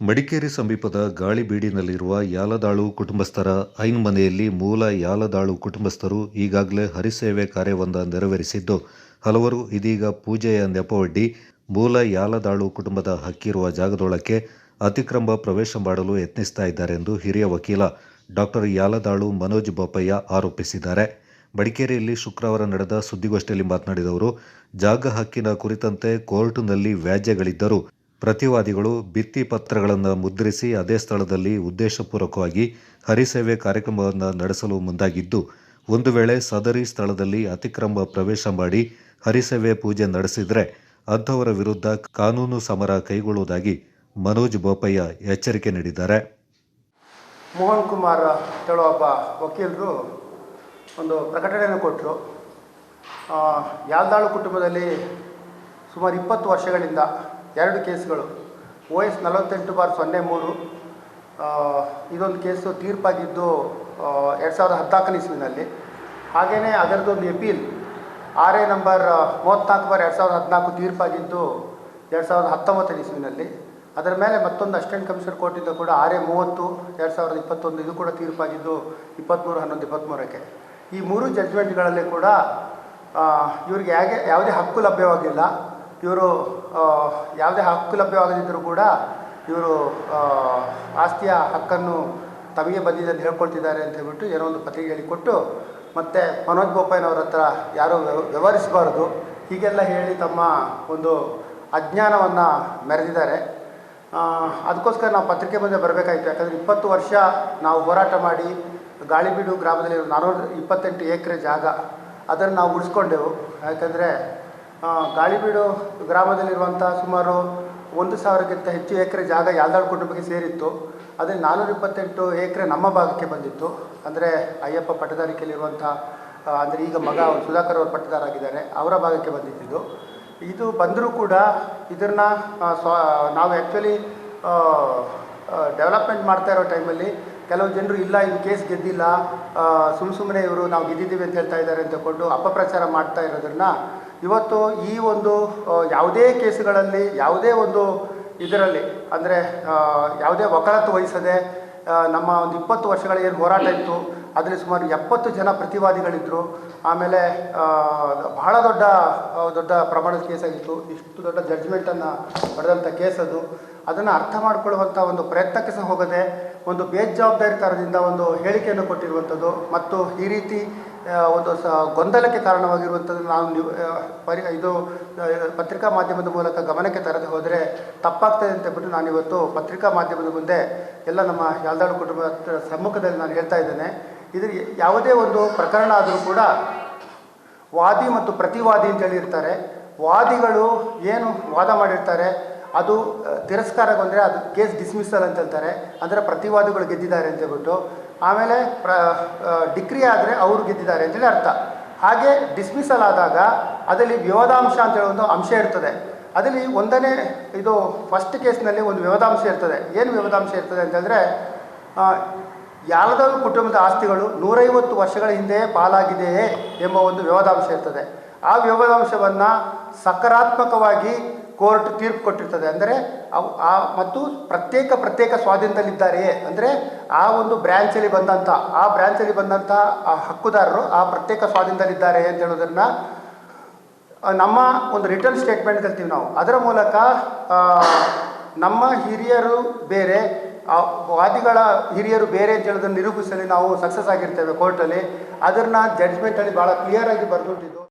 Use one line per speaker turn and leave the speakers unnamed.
ಮಡಿಕೇರಿ ಸಮೀಪದ ಗಾಳಿಬೀಡಿನಲ್ಲಿರುವ ಯಾಲದಾಳು ಕುಟುಂಬಸ್ಥರ ಐನ್ ಮನೆಯಲ್ಲಿ ಮೂಲ ಯಾಲದಾಳು ಕುಟುಂಬಸ್ಥರು ಈಗಾಗಲೇ ಹರಿಸೇವೆ ಕಾರ್ಯವೊಂದ ನೆರವೇರಿಸಿದ್ದು, ಹಲವರು ಇದೀಗ ಪೂಜೆಯ ನೆಪವೊಡ್ಡಿ ಮೂಲ ಯಾಲದಾಳು ಕುಟುಂಬದ ಹಕ್ಕಿರುವ ಜಾಗದೊಳಕ್ಕೆ ಅತಿಕ್ರಮ ಪ್ರವೇಶ ಮಾಡಲು ಯತ್ನಿಸ್ತಾ ಇದ್ದಾರೆಂದು ಹಿರಿಯ ವಕೀಲ ಡಾಕ್ಟರ್ ಯಾಲದಾಳು ಮನೋಜ್ ಬೋಪಯ್ಯ ಆರೋಪಿಸಿದ್ದಾರೆ. ಮಡಿಕೇರಿಯಲ್ಲಿ ಶುಕ್ರವಾರ ನಡೆದ ಸುದ್ದಿಗೋಷ್ಠಿಯಲ್ಲಿ ಮಾತನಾಡಿದ ಜಾಗ ಹಕ್ಕಿನ ಕುರಿತಂತೆ ಕೋರ್ಟ್ನಲ್ಲಿ ವ್ಯಾಜ್ಯಗಳಿದ್ದರೂ ಪ್ರತಿವಾದಿಗಳು ಭಿತ್ತಿಪತ್ರಗಳನ್ನು ಮುದ್ರಿಸಿ ಅದೇ ಸ್ಥಳದಲ್ಲಿ ಉದ್ದೇಶಪೂರ್ವಕವಾಗಿ ಹರಿಸೇವೆ ಕಾರ್ಯಕ್ರಮವನ್ನು ನಡೆಸಲು ಮುಂದಾಗಿದ್ದು, ಒಂದು ವೇಳೆ ಸದರಿ ಸ್ಥಳದಲ್ಲಿ ಅತಿಕ್ರಮ ಪ್ರವೇಶ ಮಾಡಿ ಹರಿಸೇವೆ ಪೂಜೆ ನಡೆಸಿದರೆ ಅಂಥವರ ವಿರುದ್ಧ ಕಾನೂನು ಸಮರ ಕೈಗೊಳ್ಳುವುದಾಗಿ ಮನೋಜ್ ಬೋಪಯ್ಯ ಎಚ್ಚರಿಕೆ ನೀಡಿದ್ದಾರೆ.
ಮೋಹನ್ ಕುಮಾರ್ ಹೇಳೋ ವಕೀಲರು ಒಂದು ಪ್ರಕಟಣೆಯನ್ನು ಕೊಟ್ಟರು ಯಾಲ್ದಾಳು ಕುಟುಂಬದಲ್ಲಿ ಸುಮಾರು ಇಪ್ಪತ್ತು ವರ್ಷಗಳಿಂದ ಎರಡು ಕೇಸ್ಗಳು. ಒ ಎಸ್ ನಲವತ್ತೆಂಟು ಬಾರ್ ಸೊನ್ನೆ ಮೂರು. ಇದೊಂದು ಕೇಸು ತೀರ್ಪಾಗಿದ್ದು ಎರಡು ಸಾವಿರದ ಹದಿನಾಲ್ಕನೇ ಇಸ್ವಿನಲ್ಲಿ. ಹಾಗೆಯೇ ಅದರದ್ದೊಂದು ಎಪೀಲ್ ಆರ್ ಎ ನಂಬರ್ ಮೂವತ್ತ್ನಾಲ್ಕು ಬಾರ್ ಎರಡು ಸಾವಿರದ ಹದಿನಾಲ್ಕು ತೀರ್ಪಾಗಿದ್ದು, ಎರಡು ಸಾವಿರದ ಹತ್ತೊಂಬತ್ತನೇ ಇಸ್ವಿನಲ್ಲಿ. ಅದರ ಮೇಲೆ ಮತ್ತೊಂದು ಅಸಿಸ್ಟೆಂಟ್ ಕಮಿಷನರ್ ಕೋರ್ಟಿಂದ ಕೂಡ ಆರ್ ಎ ಮೂವತ್ತು, ಎರಡು ಸಾವಿರದ ಇಪ್ಪತ್ತೊಂದು ಇದು ಕೂಡ ತೀರ್ಪಾಗಿದ್ದು ಇಪ್ಪತ್ತ್ಮೂರು ಹನ್ನೊಂದು ಇಪ್ಪತ್ತ್ಮೂರಕ್ಕೆ ಈ ಮೂರು ಜಡ್ಜ್ಮೆಂಟ್ಗಳಲ್ಲಿ ಕೂಡ ಇವ್ರಿಗೆ ಹೇಗೆ ಯಾವುದೇ ಹಕ್ಕು ಲಭ್ಯವಾಗಿಲ್ಲ. ಇವರು ಯಾವುದೇ ಹಕ್ಕು ಲಭ್ಯವಾಗದಿದ್ದರೂ ಕೂಡ ಇವರು ಆಸ್ತಿಯ ಹಕ್ಕನ್ನು ತಮಗೆ ಬಂದಿದೆ ಅಂತ ಹೇಳ್ಕೊಳ್ತಿದ್ದಾರೆ ಅಂತ ಹೇಳ್ಬಿಟ್ಟು ಏನೋ ಒಂದು ಪತ್ರಿಕೆ ಕೊಟ್ಟು ಮತ್ತು ಮನೋಜ್ ಬೋಪಯ್ಯನವ್ರ ಹತ್ರ ಯಾರೂ ವ್ಯವ ವ್ಯವಹರಿಸಬಾರ್ದು. ಹೀಗೆಲ್ಲ ಹೇಳಿ ತಮ್ಮ ಒಂದು ಅಜ್ಞಾನವನ್ನು ಮೆರೆದಿದ್ದಾರೆ. ಅದಕ್ಕೋಸ್ಕರ ನಾವು ಪತ್ರಿಕೆ ಮುಂದೆ ಬರಬೇಕಾಯಿತು. ಯಾಕಂದರೆ ಇಪ್ಪತ್ತು ವರ್ಷ ನಾವು ಹೋರಾಟ ಮಾಡಿ ಗಾಳಿಬೀಡು ಗ್ರಾಮದಲ್ಲಿ ನಾನೂರ ಇಪ್ಪತ್ತೆಂಟು ಎಕರೆ ಜಾಗ ಅದನ್ನು ನಾವು ಉಳಿಸ್ಕೊಂಡೆವು. ಯಾಕಂದರೆ ಗಾಳಿಬೀಡು ಗ್ರಾಮದಲ್ಲಿರುವಂಥ ಸುಮಾರು ಒಂದು ಸಾವಿರಕ್ಕಿಂತ ಹೆಚ್ಚು ಎಕರೆ ಜಾಗ ಯಾಲ್ದಾಳ್ ಕುಟುಂಬಕ್ಕೆ ಸೇರಿತ್ತು. ಅದರಲ್ಲಿ ನಾನ್ನೂರ ಇಪ್ಪತ್ತೆಂಟು ಎಕರೆ ನಮ್ಮ ಭಾಗಕ್ಕೆ ಬಂದಿತ್ತು. ಅಂದರೆ ಅಯ್ಯಪ್ಪ ಪಟ್ಟದಾರಿಕೆಯಲ್ಲಿರುವಂಥ ಅಂದರೆ ಈಗ ಮಗ ಸುಧಾಕರ್ ಅವರು ಪಟ್ಟದಾರಾಗಿದ್ದಾರೆ. ಅವರ ಭಾಗಕ್ಕೆ ಬಂದಿದ್ದು. ಇದು ಬಂದರೂ ಕೂಡ ಇದನ್ನು ನಾವು ಆ್ಯಕ್ಚುಲಿ ಡೆವಲಪ್ಮೆಂಟ್ ಮಾಡ್ತಾ ಇರೋ ಟೈಮಲ್ಲಿ ಕೆಲವು ಜನರು ಇಲ್ಲ, ಇನ್ ಕೇಸ್ ಗೆದ್ದಿಲ್ಲ ಸುಮ್ಮ ಸುಮ್ಮನೆ ಇವರು ನಾವು ಗೆದ್ದಿದ್ದೀವಿ ಅಂತ ಹೇಳ್ತಾ ಇದ್ದಾರೆ ಅಂತ ಕೊಂಡು ಅಪಪ್ರಚಾರ ಮಾಡ್ತಾ ಇರೋದನ್ನ ಇವತ್ತು ಈ ಒಂದು ಯಾವುದೇ ಕೇಸುಗಳಲ್ಲಿ, ಯಾವುದೇ ಒಂದು ಇದರಲ್ಲಿ, ಅಂದರೆ ಯಾವುದೇ ವಕಾಲತ್ತು ವಹಿಸದೆ ನಮ್ಮ ಒಂದು ಇಪ್ಪತ್ತು ವರ್ಷಗಳ ಏನು ಹೋರಾಟ ಇತ್ತು, ಅದರಲ್ಲಿ ಸುಮಾರು ಎಪ್ಪತ್ತು ಜನ ಪ್ರತಿವಾದಿಗಳಿದ್ದರು ಆಮೇಲೆ ಬಹಳ ದೊಡ್ಡ ದೊಡ್ಡ ಪ್ರಮಾಣದ ಕೇಸಾಗಿತ್ತು. ಇಷ್ಟು ದೊಡ್ಡ ಜಡ್ಜ್ಮೆಂಟನ್ನು ಪಡೆದಂಥ ಕೇಸ್ ಅದು ಅದನ್ನು ಅರ್ಥ ಮಾಡಿಕೊಳ್ಳುವಂಥ ಒಂದು ಪ್ರಯತ್ನಕ್ಕೆ ಸಹ ಹೋಗದೆ, ಒಂದು ಬೇಜವಾಬ್ದಾರಿ ಥರದಿಂದ ಒಂದು ಹೇಳಿಕೆಯನ್ನು ಕೊಟ್ಟಿರುವಂಥದ್ದು. ಮತ್ತು ಈ ರೀತಿ ಒಂದು ಸ ಗೊಂದಲಕ್ಕೆ ಕಾರಣವಾಗಿರುವಂಥದ್ದು ನಾವು ನೀವು ಪರಿ, ಇದು ಪತ್ರಿಕಾ ಮಾಧ್ಯಮದ ಮೂಲಕ ಗಮನಕ್ಕೆ ತರದೆ ಹೋದರೆ ತಪ್ಪಾಗ್ತದೆ ಅಂತ ಬಿಟ್ಟು ನಾನಿವತ್ತು ಪತ್ರಿಕಾ ಮಾಧ್ಯಮದ ಮುಂದೆ ಎಲ್ಲ ನಮ್ಮ ಯಾಲ್ದಾಳು ಕುಟುಂಬದ ಸಮ್ಮುಖದಲ್ಲಿ ನಾನು ಹೇಳ್ತಾ ಇದ್ದೇನೆ. ಇದ್ರ, ಯಾವುದೇ ಒಂದು ಪ್ರಕರಣ ಆದರೂ ಕೂಡ ವಾದಿ ಮತ್ತು ಪ್ರತಿವಾದಿ ಅಂತ ಹೇಳಿರ್ತಾರೆ. ವಾದಿಗಳು ಏನು ವಾದ ಮಾಡಿರ್ತಾರೆ, ಅದು ತಿರಸ್ಕಾರಗೊಂಡ್ರೆ ಅದು ಕೇಸ್ ಡಿಸ್ಮಿಸಲ್ ಅಂತ ಹೇಳ್ತಾರೆ. ಅಂದರೆ ಪ್ರತಿವಾದಿಗಳು ಗೆದ್ದಿದ್ದಾರೆ ಅಂತ ಹೇಳ್ಬಿಟ್ಟು. ಆಮೇಲೆ ಪ್ರ ಡಿಕ್ರಿ ಆದರೆ ಅವರು ಗೆದ್ದಿದ್ದಾರೆ ಅಂತೇಳಿ ಅರ್ಥ. ಹಾಗೆ ಡಿಸ್ಮಿಸಲ್ ಆದಾಗ ಅದರಲ್ಲಿ ವಿವಾದಾಂಶ ಅಂತ ಹೇಳೋ ಒಂದು ಅಂಶ ಇರ್ತದೆ. ಅದರಲ್ಲಿ ಒಂದನೇ, ಇದು ಫಸ್ಟ್ ಕೇಸ್ನಲ್ಲಿ ಒಂದು ವಿವಾದಾಂಶ ಇರ್ತದೆ. ಏನು ವಿವಾದಾಂಶ ಇರ್ತದೆ ಅಂತಂದರೆ ಯಾರದಾದ್ರೂ ಕುಟುಂಬದ ಆಸ್ತಿಗಳು ನೂರೈವತ್ತು ವರ್ಷಗಳ ಹಿಂದೆಯೇ ಪಾಲಾಗಿದೆಯೇ ಎಂಬ ಒಂದು ವಿವಾದಾಂಶ ಇರ್ತದೆ. ಆ ವಿವಾದಾಂಶವನ್ನು ಸಕಾರಾತ್ಮಕವಾಗಿ ಕೋರ್ಟ್ ತೀರ್ಪು ಕೊಟ್ಟಿರ್ತದೆ. ಅಂದರೆ ಅವು ಆ ಮತ್ತು ಪ್ರತ್ಯೇಕ ಪ್ರತ್ಯೇಕ ಸ್ವಾಧೀನದಲ್ಲಿದ್ದಾರೆಯೇ ಅಂದರೆ ಆ ಒಂದು ಬ್ರ್ಯಾಂಚಲ್ಲಿ ಬಂದಂಥ ಆ ಬ್ರ್ಯಾಂಚಲ್ಲಿ ಬಂದಂಥ ಆ ಹಕ್ಕುದಾರರು ಆ ಪ್ರತ್ಯೇಕ ಸ್ವಾಧೀನದಲ್ಲಿದ್ದಾರೆ ಅಂತ ಹೇಳೋದನ್ನು ನಮ್ಮ ಒಂದು ರಿಟರ್ನ್ ಸ್ಟೇಟ್ಮೆಂಟ್ ಕಲ್ತೀವಿ ನಾವು. ಅದರ ಮೂಲಕ ನಮ್ಮ ಹಿರಿಯರು ಬೇರೆ ವಾದಿಗಳ ಹಿರಿಯರು ಬೇರೆ ಅಂತ ಹೇಳೋದನ್ನು ನಿರೂಪಿಸಲು ನಾವು ಸಕ್ಸಸ್ ಆಗಿರ್ತೇವೆ ಕೋರ್ಟಲ್ಲಿ ಅದನ್ನು ಜಡ್ಜ್ಮೆಂಟಲ್ಲಿ ಭಾಳ ಕ್ಲಿಯರಾಗಿ ಬರೆದುಬಿಟ್ಟಿದ್ದು